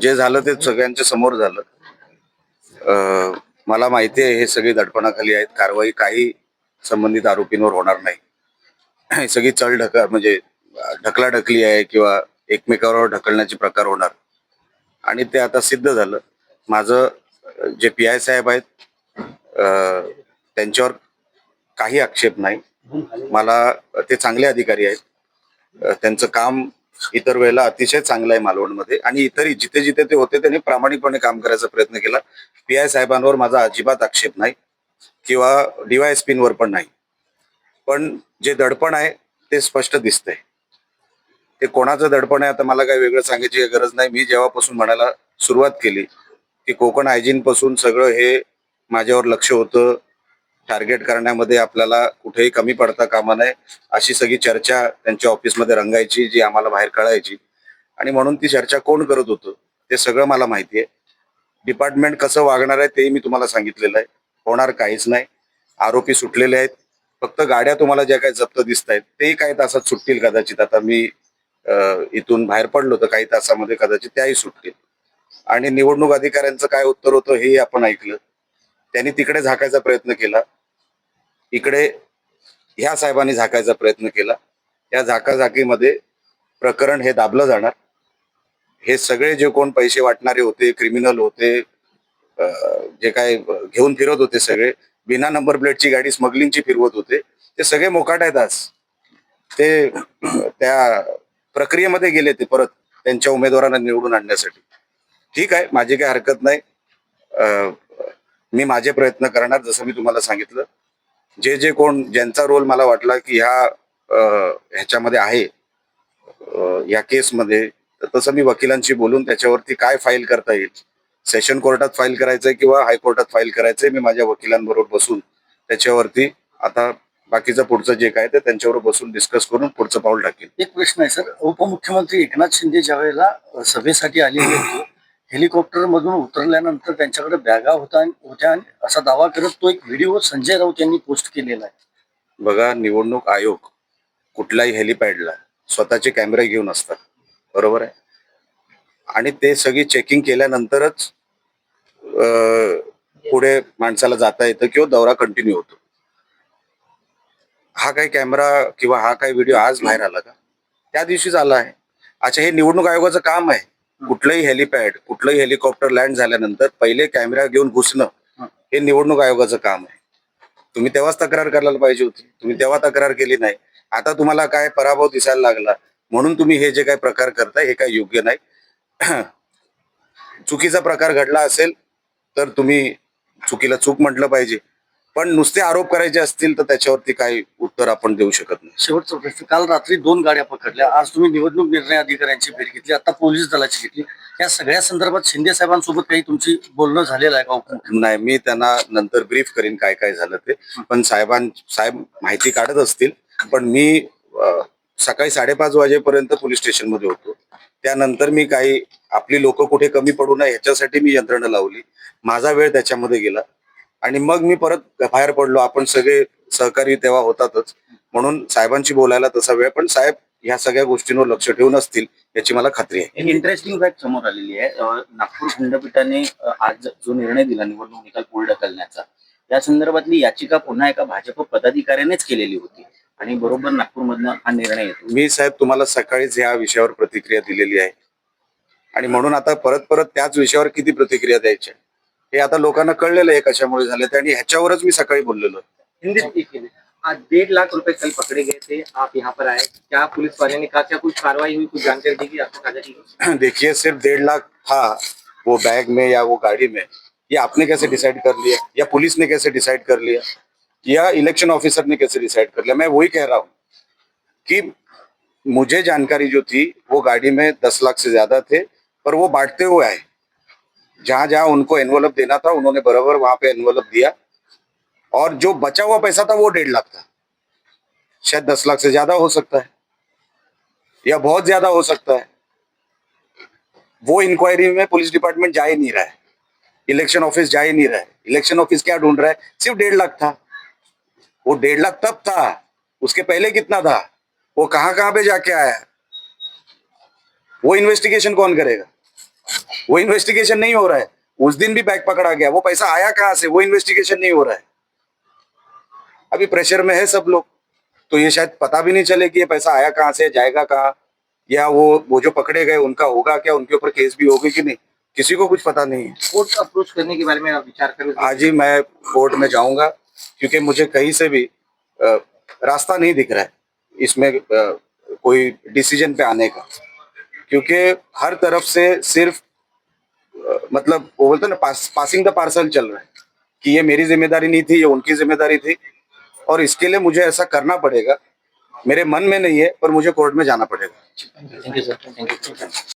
जे झालं ते सगळ्यांच्या समोर झालं. अं, मला माहिती आहे हे सगळे दडपणाखाली आहेत. कारवाई काही संबंधित आरोपींवर होणार नाही. ही सगळी चल ढकल म्हणजे ढकलाढकली आहे किंवा एकमेकावर ढकलण्याचे प्रकार होणार. आणि ते आता सिद्ध झालं. माझं जे पी आय साहेब आहेत त्यांच्यावर काही आक्षेप नाही. मला ते चांगले अधिकारी आहेत. त्यांचं काम इतर वेळेला अतिशय चांगलं आहे मालवणमध्ये. आणि इतरही जिथे जिथे ते होते त्यांनी प्रामाणिकपणे काम करायचा प्रयत्न केला. पी आय साहेबांवर माझा अजिबात आक्षेप नाही किंवा डीवायएसपींवर पण नाही. पण जे दडपण आहे ते स्पष्ट दिसतंय. ते कोणाचं दडपण आहे आता मला काही वेगळं सांगायची गरज नाही. मी जेव्हापासून म्हणायला सुरुवात केली की कोकण हायजीन पासून सगळं हे माझ्यावर लक्ष होतं. टार्गेट करण्यामध्ये आपल्याला कुठेही कमी पडता कामा नये अशी सगळी चर्चा त्यांच्या ऑफिसमध्ये रंगायची जी आम्हाला बाहेर कळायची. आणि म्हणून ती चर्चा कोण करत होतं ते सगळं मला माहिती आहे. डिपार्टमेंट कसं वागणार आहे तेही मी तुम्हाला सांगितलेलं आहे. होणार काहीच नाही. आरोपी सुटलेले आहेत. फक्त गाड्या तुम्हाला ज्या काही जप्त दिसत आहेत तेही काही तासात सुटतील कदाचित. आता मी इथून बाहेर पडलो तर काही तासामध्ये कदाचित त्याही सुटतील. आणि निवडणूक अधिकाऱ्यांचं काय उत्तर होतं हेही आपण ऐकलं. त्यांनी तिकडे झाकायचा प्रयत्न केला. इकडे ह्या साहेबांनी झाकायचा प्रयत्न केला. या झाकाझाकीमध्ये प्रकरण हे दाबलं जाणार. हे सगळे जे कोण पैसे वाटणारे होते क्रिमिनल होते जे काय घेऊन फिरत होते सगळे बिना नंबर प्लेटची गाडी स्मगलिंगची फिरवत होते ते सगळे मोकाट आहेत आज. ते त्या प्रक्रियेमध्ये गेले ते परत त्यांच्या उमेदवारांना निवडून आणण्यासाठी. ठीक आहे माझी काही हरकत नाही. अं, मी माझे प्रयत्न करणार जसं मी तुम्हाला सांगितलं. जे जे कोण ज्यांचा रोल मला वाटला की ह्या ह्याच्यामध्ये आहे या केसमध्ये तर तसं मी वकिलांशी बोलून त्याच्यावरती काय फाईल करता येईल सेशन कोर्टात फाईल करायचंय किंवा हायकोर्टात फाईल करायचंय मी माझ्या वकिलांबरोबर बसून त्याच्यावरती आता बाकीचं पुढचं जे काय ते त्यांच्यावर बसून डिस्कस करून पुढचं पाऊल टाकेल. एक प्रश्न आहे सर. उपमुख्यमंत्री एकनाथ शिंदे ज्या वेळेला सभेसाठी आलेले होते हेलिकॉप्टर मधून उतरल्यानंतर त्यांच्याकडे बॅगा होता होत्या आणि असा दावा करत तो एक व्हिडिओ संजय राऊत यांनी पोस्ट केलेला आहे. बघा निवडणूक आयोग कुठलाही हेलिपॅडला स्वतःचे कॅमेरे घेऊन असतात. बरोबर आहे? आणि ते सगळी चेकिंग केल्यानंतरच पुढे माणसाला जाता येतं किंवा दौरा कंटिन्यू होतो. हा काही कॅमेरा किंवा हा काही व्हिडिओ आज बाहेर आला का? त्या दिवशीच आला आहे. अच्छा हे निवडणूक आयोगाचं काम आहे. कुठलंही हेलिपॅड कुठलंही हेलिकॉप्टर लँड झाल्यानंतर पहिले कॅमेरा घेऊन घुसणं हे. निवडणूक आयोगाचं काम आहे. तुम्ही तेव्हाच तक्रार करायला पाहिजे होती. तुम्ही तेव्हा तक्रार केली नाही. आता तुम्हाला काय पराभव दिसायला लागला म्हणून तुम्ही हे जे काही प्रकार करताय हे काही योग्य नाही. चुकीचा प्रकार घडला असेल तर तुम्ही चुकीला चूक म्हटलं पाहिजे. पण नुसते आरोप करायचे असतील तर त्याच्यावरती काही उत्तर आपण देऊ शकत नाही. शेवटचा प्रश्न काल रात्री दोन गाड्या पकडल्या. आज तुम्ही निवडणूक निर्णय अधिकाऱ्यांची भेट घेतली आता पोलीस दलाची घेतली. या सगळ्या संदर्भात शिंदे साहेबांसोबत काही तुमची बोलणं झालेलं आहे का? नाही मी त्यांना नंतर ब्रीफ करीन काय काय झालं ते. पण साहेबां साहेब माहिती काढत असतील. पण मी सकाळी साडेपाच वाजेपर्यंत पोलीस स्टेशनमध्ये होतो. त्यानंतर मी काही आपली लोक कुठे कमी पडू नये ह्याच्यासाठी मी यंत्रणा लावली. माझा वेळ त्याच्यामध्ये गेला. आणि मग मी परत बाहेर पडलो. आपण सगळे सहकारी तेव्हा होतातच. म्हणून साहेबांशी बोलायला तसा वेळ पण साहेब ह्या सगळ्या गोष्टींवर लक्ष ठेवून असतील याची मला खात्री आहे. एक इंटरेस्टिंग फॅक्ट समोर आलेली आहे. नागपूर खंडपीठाने आज जो निर्णय दिला निवडणूक निकाल पुढे ढकलण्याचा या संदर्भातली याचिका पुन्हा एका भाजप पदाधिकाऱ्यानेच केलेली होती. आणि बरोबर नागपूरमधनं हा निर्णय येतो. मी साहेब तुम्हाला सकाळीच ह्या विषयावर प्रतिक्रिया दिलेली आहे. आणि म्हणून आता परत परत त्याच विषयावर किती प्रतिक्रिया द्यायच्या? हे आता लोकांना कळलेलं आहे कशामुळे झालं ते. आणि ह्याच्यावरच मी सकाळी बोललेलो हिंदी स्पीकिंग आज डेढ़ लाख रुपए कल पकड़े गए थे आप यहाँ पर आए. क्या पुलिस वाले ने कहा क्या कुछ कार्रवाई हुई कुछ जानकारी दी गई आपको साझा की देखिए सिर्फ़ डेढ़ लाख था वो बैग में या वो गाड़ी में। ये आपने कैसे डिसाइड कर लिया? या पुलिस ने कैसे डिसाइड कर लिया? या इलेक्शन ऑफिसर ने कैसे डिसाइड कर लिया? मैं वही कह रहा हूँ कि मुझे जानकारी जो थी वो गाड़ी में दस लाख से ज़्यादा थे पर वो बांटते हुए आए। जहाँ जहाँ उनको एनवलप देना था, उन्होंने बराबर वहाँ पे एनवलप दिया। और जो बचा हुआ पैसा था, वो डेढ़ लाख था। शायद दस लाख से ज़्यादा हो सकता है, या बहुत ज़्यादा हो सकता है। वो इंक्वायरी में पुलिस डिपार्टमेंट जा ही नहीं रहा है। इलेक्शन ऑफ़िस जा ही नहीं रहा है। इलेक्शन ऑफ़िस क्या ढूंढ रहा है? सिर्फ़ डेढ़ लाख था। वो डेढ़ लाख तब था? उसके पहले कितना था? वो कहाँ कहाँ पे जाके आया वो इन्वेस्टिगेशन कौन करेगा? वो इन्वेस्टिगेशन नहीं हो रहा है। उस दिन भी बैग पकड़ा गया। वो पैसा आया कहाँ से? वो इन्वेस्टिगेशन नहीं हो रहा है। अभी प्रेशर में है सब लोग। तो ये शायद पता भी नहीं चले कि ये पैसा आया कहाँ से जाएगा कहाँ? या वो वो जो पकड़े गए उनका होगा क्या? उनके ऊपर केस भी होगी कि नहीं? किसी को कुछ पता नहीं है। कोर्ट अप्रोच करने के बारे में आप विचार करें आज ही मैं कोर्ट में जाऊँगा क्योंकि मुझे कहीं से भी रास्ता नहीं दिख रहा है इसमें कोई डिसीज़न पे आने का। क्योंकि हर तरफ़ से सिर्फ़ मतलब वो बोलते ना पास, पासिंग द पार्सल चल रहा है। कि ये मेरी ज़िम्मेदारी नहीं थी ये उनकी ज़िम्मेदारी थी। और इसके लिए मुझे ऐसा करना पड़ेगा। मेरे मन में नहीं है पर मुझे कोर्ट में जाना पड़ेगा।